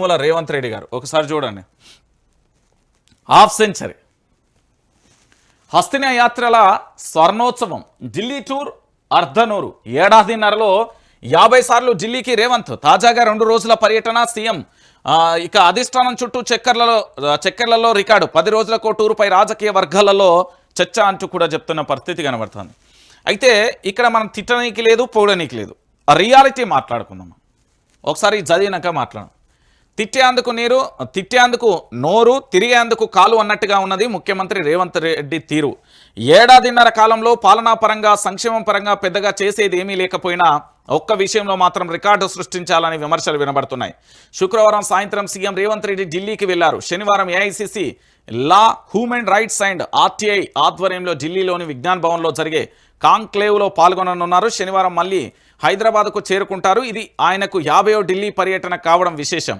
మూల రేవంత్ రెడ్డి గారు. ఒకసారి చూడండి. Half century. హస్తిన యాత్రల స్వర్ణోత్సవం. ఢిల్లీ టూర్ అర్ధనూరు. ఏడాదిన్నరలో యాభై సార్లు ఢిల్లీకి రేవంత్. తాజాగా రెండు రోజుల పర్యటన సీఎం ఇక అధిష్టానం చుట్టూ చక్కర్లలో చక్కర్లలో రికార్డు. పది రోజులకు టూరుపై రాజకీయ వర్గాలలో చర్చ అంటూ కూడా చెప్తున్న పరిస్థితి కనబడుతుంది. అయితే ఇక్కడ మనం తిట్టనీకి లేదు పోడనీకి లేదు. ఆ రియాలిటీ మాట్లాడుకుందాం. ఒకసారి చదివినాక మాట్లాడు. తిట్టేందుకు నీరు తిట్టేందుకు నోరు తిరిగేందుకు కాలు అన్నట్టుగా ఉన్నది ముఖ్యమంత్రి రేవంత్ రెడ్డి తీరు. ఏడాదిన్నర కాలంలో పాలనా పరంగా సంక్షేమం పరంగా పెద్దగా చేసేది ఏమీ లేకపోయినా ఒక్క విషయంలో మాత్రం రికార్డు సృష్టించాలని విమర్శలు వినబడుతున్నాయి. శుక్రవారం సాయంత్రం సీఎం రేవంత్ రెడ్డి ఢిల్లీకి వెళ్ళారు. శనివారం AICC law human rights and RTI ఆధ్వర్యంలో ఢిల్లీలోని విజ్ఞాన్ భవన్లో జరిగే కాంక్లేవ్లో పాల్గొననున్నారు. శనివారం మళ్ళీ హైదరాబాద్కు చేరుకుంటారు. ఇది ఆయనకు యాభయో ఢిల్లీ పర్యటన కావడం విశేషం.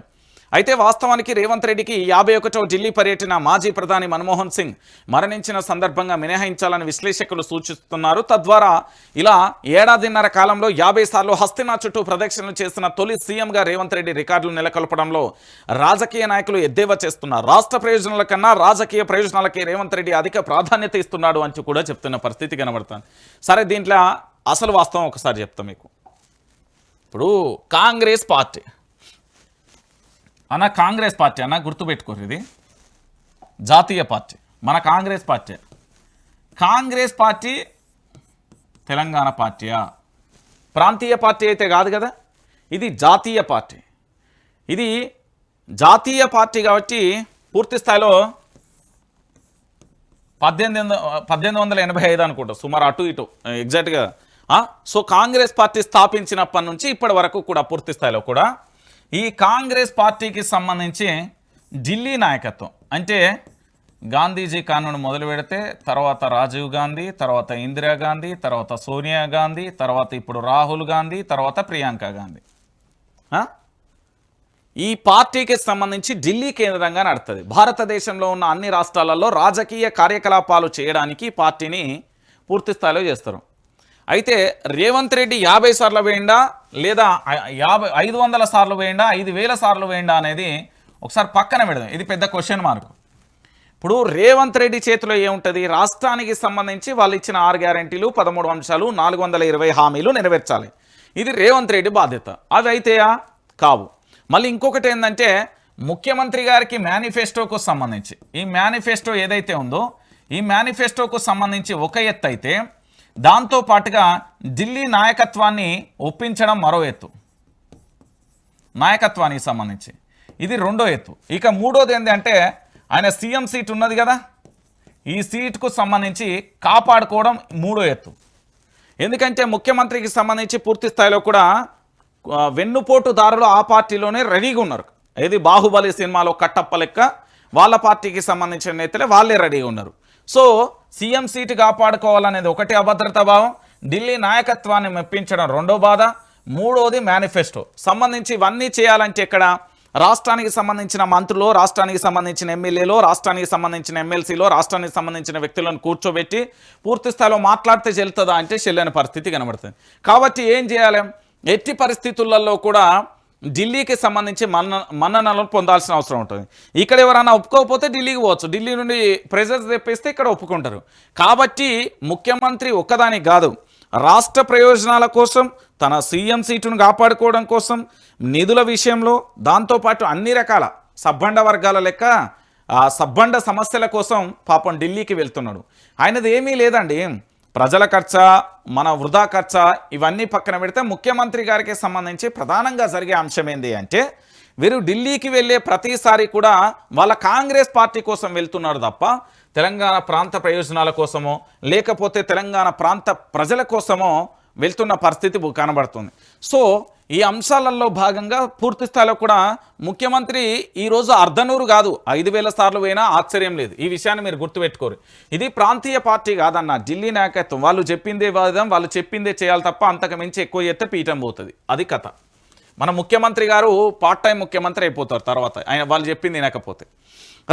అయితే వాస్తవానికి రేవంత్ రెడ్డికి యాభై ఒకటో ఢిల్లీ పర్యటన మాజీ ప్రధాని మన్మోహన్ సింగ్ మరణించిన సందర్భంగా మినహాయించాలని విశ్లేషకులు సూచిస్తున్నారు. తద్వారా ఇలా ఏడాదిన్నర కాలంలో యాభై సార్లు హస్తినా చుట్టూ ప్రదక్షిణలు చేసిన తొలి సీఎంగా రేవంత్ రెడ్డి రికార్డులు నెలకొల్పడంలో రాజకీయ నాయకులు ఎద్దేవా చేస్తున్నారు. రాష్ట్ర ప్రయోజనాల కన్నా రాజకీయ ప్రయోజనాలకే రేవంత్ రెడ్డి అధిక ప్రాధాన్యత ఇస్తున్నాడు అంటూ కూడా చెప్తున్న పరిస్థితి కనబడుతుంది. సరే దీంట్లో అసలు వాస్తవం ఒకసారి చెప్తాం మీకు. ఇప్పుడు కాంగ్రెస్ పార్టీ అన్న కాంగ్రెస్ పార్టీ అన్న గుర్తుపెట్టుకోరు ఇది. జాతీయ పార్టీ. మన కాంగ్రెస్ పార్టీ. కాంగ్రెస్ పార్టీ తెలంగాణ పార్టీయా? ప్రాంతీయ పార్టీ అయితే కాదు కదా? ఇది జాతీయ పార్టీ. ఇది జాతీయ పార్టీ కాబట్టి పూర్తి స్థాయిలో పద్దెనిమిది వందల పద్దెనిమిది వందల ఎనభై ఐదు అనుకుంటా సుమారు అటు ఇటు ఎగ్జాక్ట్గా సో కాంగ్రెస్ పార్టీ స్థాపించినప్పటి నుంచి ఇప్పటి వరకు కూడా పూర్తి స్థాయిలో కూడా ఈ కాంగ్రెస్ పార్టీకి సంబంధించి ఢిల్లీ నాయకత్వం. అంటే గాంధీజీ కానూన్ మొదలు పెడితే తర్వాత రాజీవ్ గాంధీ తర్వాత ఇందిరాగాంధీ తర్వాత సోనియా గాంధీ తర్వాత ఇప్పుడు రాహుల్ గాంధీ తర్వాత ప్రియాంక గాంధీ. ఈ పార్టీకి సంబంధించి ఢిల్లీ కేంద్రంగా నడుస్తుంది భారతదేశంలో ఉన్న అన్ని రాష్ట్రాలలో రాజకీయ కార్యకలాపాలు చేయడానికి పార్టీని పూర్తి స్థాయిలో చేస్తారు. అయితే రేవంత్ రెడ్డి యాభై సార్లు వేయండా? లేదా యాభై ఐదు వందల సార్లు వేయండా? ఐదు వేల సార్లు వేయండా అనేది ఒకసారి పక్కన పెడదాం. ఇది పెద్ద క్వశ్చన్ మార్క్ ఇప్పుడు రేవంత్ రెడ్డి చేతిలో ఏముంటుంది? రాష్ట్రానికి సంబంధించి వాళ్ళు ఇచ్చిన ఆరు గ్యారంటీలు పదమూడు అంశాలు నాలుగు వందల ఇరవై హామీలు నెరవేర్చాలి. ఇది రేవంత్ రెడ్డి బాధ్యత. అవి అయితేయా? కావు. మళ్ళీ ఇంకొకటి ఏంటంటే ముఖ్యమంత్రి గారికి మేనిఫెస్టోకు సంబంధించి. ఈ మేనిఫెస్టో ఏదైతే ఉందో ఈ మేనిఫెస్టోకు సంబంధించి ఒక ఎత్తు అయితే దాంతో పాటుగా ఢిల్లీ నాయకత్వాన్ని ఒప్పించడం మరో ఎత్తు. నాయకత్వానికి సంబంధించి. ఇది రెండో ఎత్తు. ఇక మూడోది ఏంటంటే ఆయన సీఎం సీట్ ఉన్నది కదా. ఈ సీట్కు సంబంధించి కాపాడుకోవడం మూడో ఎత్తు. ఎందుకంటే ముఖ్యమంత్రికి సంబంధించి పూర్తి స్థాయిలో కూడా ఆ, వెన్నుపోటుదారులు ఆ పార్టీలోనే రెడీగా ఉన్నారు. ఏది బాహుబలి సినిమాలో కట్టప్ప లెక్క వాళ్ళ పార్టీకి సంబంధించిన నేతలే వాళ్ళే రెడీగా ఉన్నారు. సో సీఎం సీటు కాపాడుకోవాలనేది ఒకటి అభద్రతా భావం. ఢిల్లీ నాయకత్వాన్ని మెప్పించడం రెండో బాధ. మూడోది మేనిఫెస్టో. సంబంధించి ఇవన్నీ చేయాలంటే ఇక్కడ రాష్ట్రానికి సంబంధించిన మంత్రులు రాష్ట్రానికి సంబంధించిన ఎమ్మెల్యేలు రాష్ట్రానికి సంబంధించిన ఎమ్మెల్సీలో రాష్ట్రానికి సంబంధించిన వ్యక్తులను కూర్చోబెట్టి పూర్తి స్థాయిలో మాట్లాడితే చెల్లుతుందా అంటే చెల్లని పరిస్థితి కనబడుతుంది. కాబట్టి ఏం చేయాలి? ఎట్టి పరిస్థితులలో కూడా ఢిల్లీకి సంబంధించి మన్న మన్ననలను పొందాల్సిన అవసరం ఉంటుంది. ఇక్కడ ఎవరైనా ఒప్పుకోకపోతే ఢిల్లీకి పోవచ్చు. ఢిల్లీ నుండి ప్రెజర్స్ తెప్పిస్తే ఇక్కడ ఒప్పుకుంటారు. కాబట్టి ముఖ్యమంత్రి ఒక్కదానికి కాదు. రాష్ట్ర ప్రయోజనాల కోసం తన సీఎం సీటును కాపాడుకోవడం కోసం నిధుల విషయంలో దాంతోపాటు అన్ని రకాల సబ్బండ వర్గాల లెక్క ఆ సబ్బండ సమస్యల కోసం పాపం ఢిల్లీకి వెళ్తున్నాడు. ఆయనది ఏమీ లేదండి. ప్రజల ఖర్చ మన వృధా ఖర్చ ఇవన్నీ పక్కన పెడితే ముఖ్యమంత్రి గారికి సంబంధించి ప్రధానంగా జరిగే అంశం ఏంటి అంటే వీరు ఢిల్లీకి వెళ్ళే ప్రతిసారి కూడా వాళ్ళ కాంగ్రెస్ పార్టీ కోసం వెళ్తున్నారు తప్ప తెలంగాణ ప్రాంత ప్రయోజనాల కోసమో లేకపోతే తెలంగాణ ప్రాంత ప్రజల కోసమో వెళ్తున్న పరిస్థితి కనబడుతుంది. సో ఈ అంశాలలో భాగంగా పూర్తి స్థాయిలో కూడా ముఖ్యమంత్రి ఈరోజు అర్ధనూరు కాదు ఐదు వేల సార్లు పోయినా ఆశ్చర్యం లేదు. ఈ విషయాన్ని మీరు గుర్తుపెట్టుకోరు. ఇది ప్రాంతీయ పార్టీ కాదన్న ఢిల్లీ నాయకత్వం. వాళ్ళు చెప్పిందే వాదం వాళ్ళు చెప్పిందే చేయాలి తప్ప అంతకు మించి ఎక్కువ చేస్తే పీఠం పోతుంది. అది కథ. మన ముఖ్యమంత్రి గారు పార్ట్ టైం ముఖ్యమంత్రి అయిపోతారు తర్వాత. ఆయన వాళ్ళు చెప్పింది వినకపోతే.